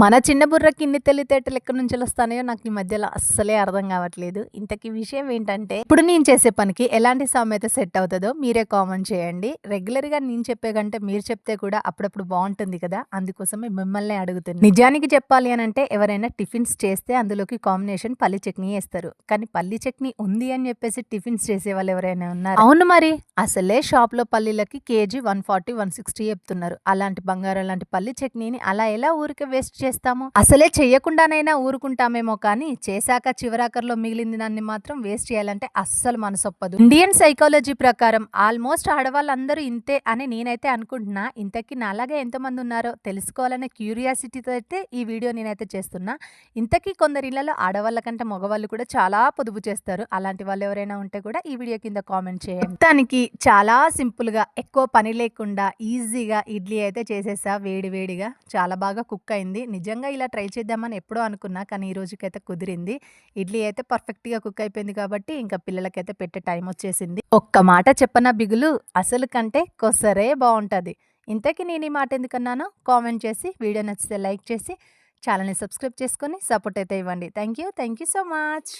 మన చిన్న బుర్రకి ఇన్ని తెలివితేటలు ఎక్కడి నుంచి వస్తాయో నాకు ఈ మధ్యలో అస్సలే అర్థం కావట్లేదు. ఇంతకీ విషయం ఏంటంటే ఇప్పుడు నేను చేసే పనికి ఎలాంటి సామెత సెట్ అవుతుందో మీరే కామెంట్ చేయండి. రెగ్యులర్గా నేను చెప్పే కంటే మీరు చెప్తే కూడా అప్పుడప్పుడు బాగుంటుంది కదా? అందుకోసమే మిమ్మల్ని అడుగుతుంది నిజానికి చెప్పాలి అని అంటే ఎవరైనా టిఫిన్స్ చేస్తే అందులోకి కాంబినేషన్ పల్లి చట్నీ వేస్తారు. కానీ పల్లి చట్నీ ఉంది అని చెప్పేసి టిఫిన్స్ చేసే వాళ్ళు ఎవరైనా ఉన్నారు? అవును మరి. అసలే షాప్లో పల్లీలకి KG one forty one sixty చెప్తున్నారు. అలాంటి బంగారం లాంటి పల్లి చట్నీని అలా ఎలా ఊరికే వేస్ట్ చేస్తాము? అసలే చెయ్యకుండానైనా ఊరుకుంటామేమో కానీ చేశాక చివరాకర్లో మిగిలింది దాన్ని మాత్రం వేస్ట్ చేయాలంటే అస్సలు మనసొప్పదు. ఇండియన్ సైకాలజీ ప్రకారం ఆల్మోస్ట్ ఆడవాళ్ళందరూ ఇంతే అని నేనైతే అనుకుంటున్నా. ఇంతకీ నాలాగే ఎంతమంది ఉన్నారో తెలుసుకోవాలనే క్యూరియాసిటీతో అయితే ఈ వీడియో నేనైతే చేస్తున్నా. ఇంతకీ కొందరి ఇళ్ళలో ఆడవాళ్ళ కంటే మగవాళ్ళు కూడా చాలా పొదుపు చేస్తారు. అలాంటి వాళ్ళు ఎవరైనా ఉంటే కూడా ఈ వీడియో కింద కామెంట్ చేయండి. దానికి చాలా సింపుల్గా ఎక్కువ పని లేకుండా ఈజీగా ఇడ్లీ అయితే చేసేసా వేడి వేడిగా చాలా బాగా కుక్ అయింది. నిజంగా ఇలా ట్రై చేద్దామని ఎప్పుడో అనుకున్నా కానీ ఈ రోజుకైతే కుదిరింది. ఇడ్లీ అయితే పర్ఫెక్ట్గా కుక్ అయిపోయింది కాబట్టి ఇంకా పిల్లలకైతే పెట్టే టైం వచ్చేసింది. ఒక్క మాట చెప్పన బిగులు అసలు కంటే కొసరే బాగుంటుంది ఇంతకీ నేను ఈ మాట ఎందుకన్నానో కామెంట్ చేసి వీడియో నచ్చితే లైక్ చేసి ఛానల్ని సబ్స్క్రైబ్ చేసుకొని సపోర్ట్ అయితే ఇవ్వండి. Thank you thank you so much.